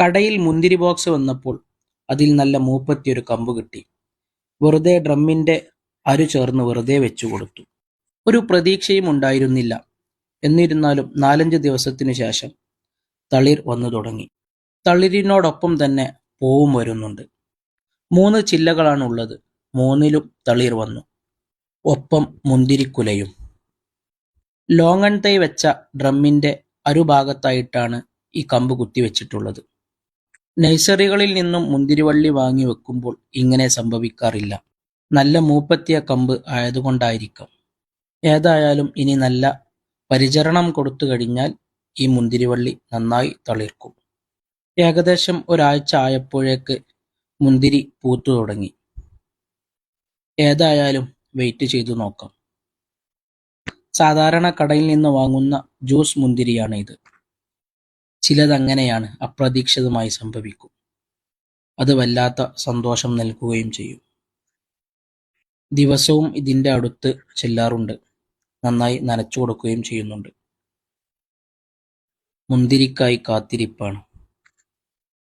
കടയിൽ മുന്തിരി ബോക്സ് വന്നപ്പോൾ അതിൽ നല്ല മൂപ്പത്തിയൊരു കമ്പ് കിട്ടി. വെറുതെ ഡ്രമ്മിന്റെ അരു ചേർന്ന് വെറുതെ വെച്ചു കൊടുത്തു. ഒരു പ്രതീക്ഷയും ഉണ്ടായിരുന്നില്ല. എന്നിരുന്നാലും നാലഞ്ച് ദിവസത്തിനു ശേഷം തളിർ വന്നു തുടങ്ങി. തളിരിനോടൊപ്പം തന്നെ പൂവും വരുന്നുണ്ട്. മൂന്ന് ചില്ലകളാണ് ഉള്ളത് മൂന്നിലും തളിർ വന്നു. ഒപ്പം മുന്തിരിക്കുലയും. ലോങ്ങൺ തൈ വെച്ച ഡ്രമ്മിന്റെ അരുഭാഗത്തായിട്ടാണ് ഈ കമ്പ് കുത്തിവെച്ചിട്ടുള്ളത്. നഴ്സറികളിൽ നിന്നും മുന്തിരിവള്ളി വാങ്ങി വെക്കുമ്പോൾ ഇങ്ങനെ സംഭവിക്കാറില്ല. നല്ല മൂപ്പത്തിയ കമ്പ് ആയതുകൊണ്ടായിരിക്കാം. ഏതായാലും ഇനി നല്ല പരിചരണം കൊടുത്തു കഴിഞ്ഞാൽ ഈ മുന്തിരിവള്ളി നന്നായി തളിർക്കും. ഏകദേശം ഒരാഴ്ച ആയപ്പോഴേക്ക് മുന്തിരി പൂത്തു തുടങ്ങി. ഏതായാലും വെയിറ്റ് ചെയ്തു നോക്കാം. സാധാരണ കടയിൽ നിന്ന് വാങ്ങുന്ന ജ്യൂസ് മുന്തിരിയാണ് ഇത് ചിലതങ്ങനെയാണ് അപ്രതീക്ഷിതമായി സംഭവിക്കും. അത് വല്ലാത്ത സന്തോഷം നൽകുകയും ചെയ്യും. ദിവസവും ഇതിന്റെ അടുത്ത് ചെല്ലാറുണ്ട്. നന്നായി നനച്ചു കൊടുക്കുകയും ചെയ്യുന്നുണ്ട്. മുന്തിരിക്കായി കാത്തിരിപ്പാണ്.